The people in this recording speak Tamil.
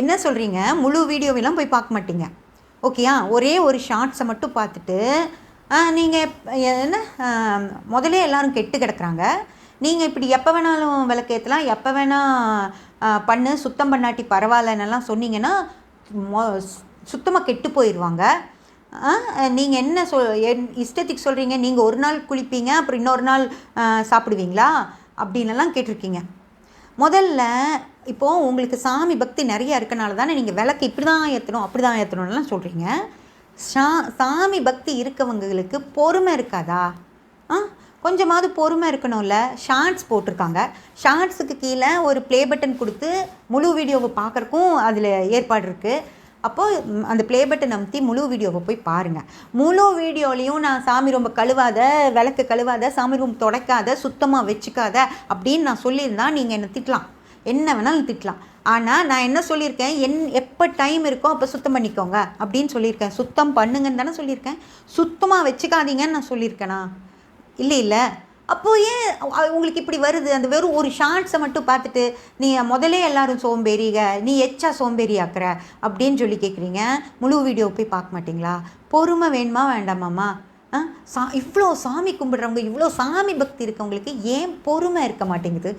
என்ன சொல்கிறீங்க முழு வீடியோவெல்லாம் போய் பார்க்க மாட்டீங்க. ஓகேயா? ஒரே ஒரு ஷார்ட்ஸை மட்டும் பார்த்துட்டு நீங்கள் என்ன முதலே எல்லோரும் கெட்டு கிடக்குறாங்க. நீங்கள் இப்படி எப்போ வேணாலும் விளக்கேற்றலாம் எப்போ வேணால் பண்ணு சுத்தம் பண்ணாட்டி பரவாயில்லன்னெல்லாம் சொன்னீங்கன்னா மொ சுத்தமாக கெட்டு போயிடுவாங்க. நீங்கள் என்ன சொல் என் இஷ்டத்துக்கு சொல்கிறீங்க நீங்கள் ஒரு நாள் குளிப்பீங்க அப்புறம் இன்னொரு நாள் சாப்பிடுவீங்களா? அப்படின்லாம் கேட்டிருக்கீங்க. முதல்ல இப்போது உங்களுக்கு சாமி பக்தி நிறைய இருக்கனால தானே நீங்கள் விளக்கு இப்படி தான் ஏற்றணும் அப்படி தான் ஏற்றணும்லாம் சொல்கிறீங்க சா சாமி பக்தி இருக்கவங்களுக்கு பொறுமை இருக்காதா? ஆ கொஞ்சமாவது பொறுமை இருக்கணும்ல. ஷார்ட்ஸ் போட்டிருக்காங்க. ஷார்ட்ஸுக்கு கீழே ஒரு ப்ளே பட்டன் கொடுத்து முழு வீடியோவை பார்க்குறக்கும் அதில் ஏற்பாடு இருக்குது அப்போது அந்த ப்ளே பட்டன் அமுத்தி முழு வீடியோவை போய் பாருங்கள் முழு வீடியோலையும் நான் சாமி ரொம்ப கழுவாத விளக்கு கழுவாத சாமி ரூம் தொடக்காத சுத்தமாக வச்சுக்காத அப்படின்னு நான் சொல்லியிருந்தா நீங்கள் என்னை திட்டலாம். என்ன வேணாலும் திட்டலாம். ஆனால் நான் என்ன சொல்லியிருக்கேன்? என் எப்போ டைம் இருக்கோ அப்போ சுத்தம் பண்ணிக்கோங்க அப்படின்னு சொல்லியிருக்கேன். சுத்தம் பண்ணுங்கன்னு தானே சொல்லியிருக்கேன். சுத்தமாக வச்சுக்காதீங்கன்னு நான் சொல்லியிருக்கேனா? இல்லை இல்லை. அப்போது ஏன் உங்களுக்கு இப்படி வருது? அந்த வெறும் ஒரு ஷார்ட்ஸை மட்டும் பார்த்துட்டு நீ முதலே எல்லாரும் சோம்பேறிக நீ எச்சா சோம்பேறி ஆக்குற அப்படின்னு சொல்லி கேட்குறீங்க முழு வீடியோ போய் பார்க்க மாட்டிங்களா? பொறுமை வேணுமா வேண்டாமாம்மா ஆ? சா இவ்வளோ சாமி கும்பிடுறவங்க இவ்வளோ சாமி பக்தி இருக்கவங்களுக்கு ஏன் பொறுமை இருக்க மாட்டேங்குது?